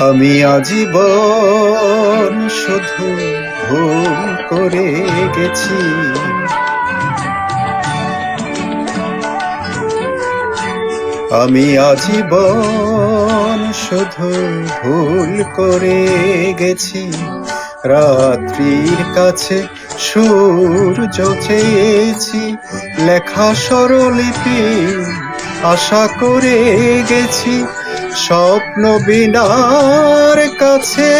আমি আজীবন শুধু ভুল করে গেছি। আমি আজীবন শুধু ভুল করে গেছি। রাত্রির কাছে সূর্য চেয়েছি। লেখা স্বরলিপি আশা করে গেছি। স্বপ্ন বিনার কাছে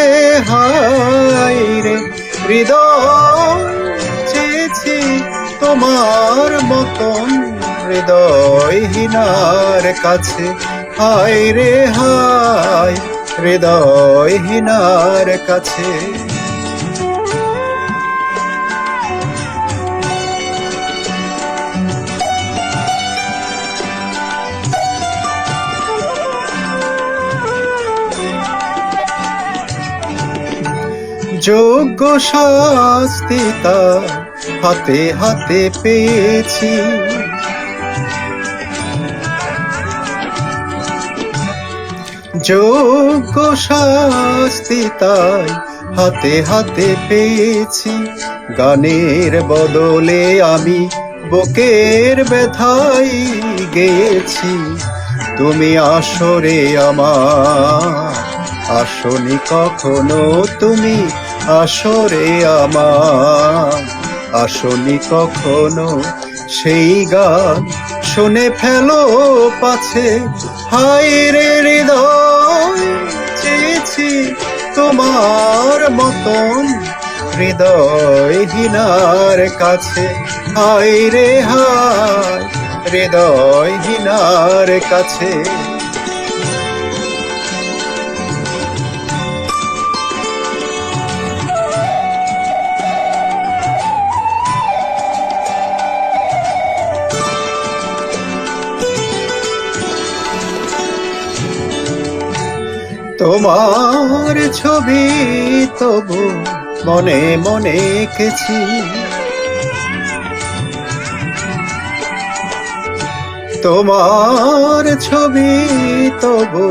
হাই রে, হৃদয় তোমার মতন হৃদয় হৃদয়হীনার কাছে। হাই রে, হায়, হৃদয়হীনার কাছে। যোগ্য শাস্তি তার হাতে হাতে পেয়েছি। যোগ্য শাস্তি তাই হাতে হাতে পেয়েছি। গানের বদলে আমি বুকের ব্যথাই গেছি তুমি আসরে আমার, আসনি কখনো তুমি আসরে আমার। আসনি কখনো সেই গান শুনে ফেলো পাছে। হাই রে হৃদয়, চেয়েছি তোমার মতন হৃদয়হীনার কাছে। হায় রে হায় হৃদয়হীনার কাছে। তোমার ছবি তবু মনে মনে এঁকেছি। তোমার ছবি তবু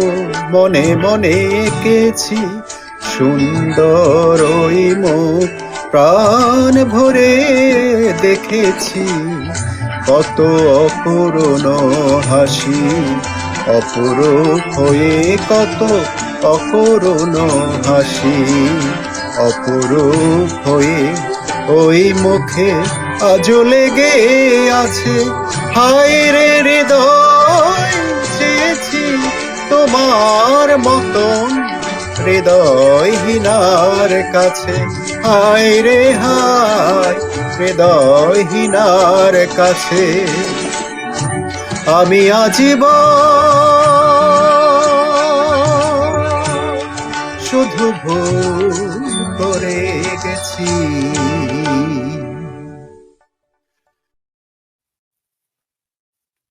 মনে মনে এঁকেছি। সুন্দর ওই মুখ প্রাণ ভরে দেখেছি। কত অপূর্ণ হাসি অপরূপ হয়ে কত অকরুণ হাসি। অপরূপ হয়ে ওই মুখে আজ লেগে আছে। হায় রে হৃদয় তোমার মতন হৃদয়হীনার কাছে। হায় রে হায়, হৃদয়হীনার কাছে। আমি আজীবন শুধু ভুল করে গেছি